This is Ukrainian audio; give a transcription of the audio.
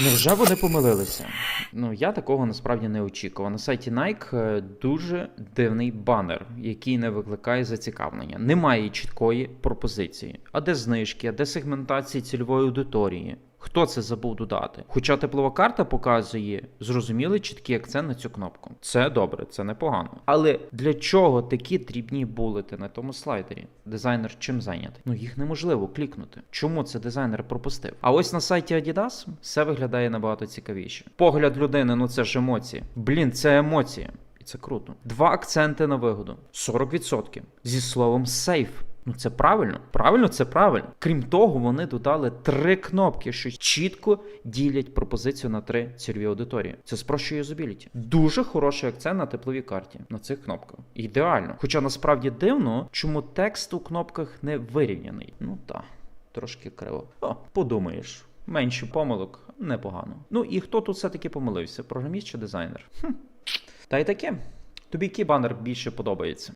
Невже вони помилилися? Ну, я такого насправді не очікував. На сайті Nike е, дуже дивний банер, який не викликає зацікавлення. Немає чіткої пропозиції. А де знижки, а де сегментації цільової аудиторії? Хто це забув додати? Хоча теплова карта показує зрозумілий чіткий акцент на цю кнопку. Це добре, це непогано. Але для чого такі дрібні булети на тому слайдері? Дизайнер чим зайнятий? Ну їх неможливо клікнути. Чому це дизайнер пропустив? А ось на сайті Adidas все виглядає набагато цікавіше. Погляд людини, ну це ж емоції. Блін, це емоції. І це круто. Два акценти на вигоду. 40%. Зі словом сейф. Ну це правильно. Правильно, це правильно. Крім того, вони додали три кнопки, що чітко ділять пропозицію на три цільові аудиторії. Це спрощує юзабіліті. Дуже хороший акцент на тепловій карті на цих кнопках. Ідеально. Хоча насправді дивно, чому текст у кнопках не вирівняний. Ну так, трошки криво. О, подумаєш. Менше помилок непогано. Ну і хто тут все-таки помилився? Програміст чи дизайнер? Хм. Та й таке. Тобі який банер більше подобається?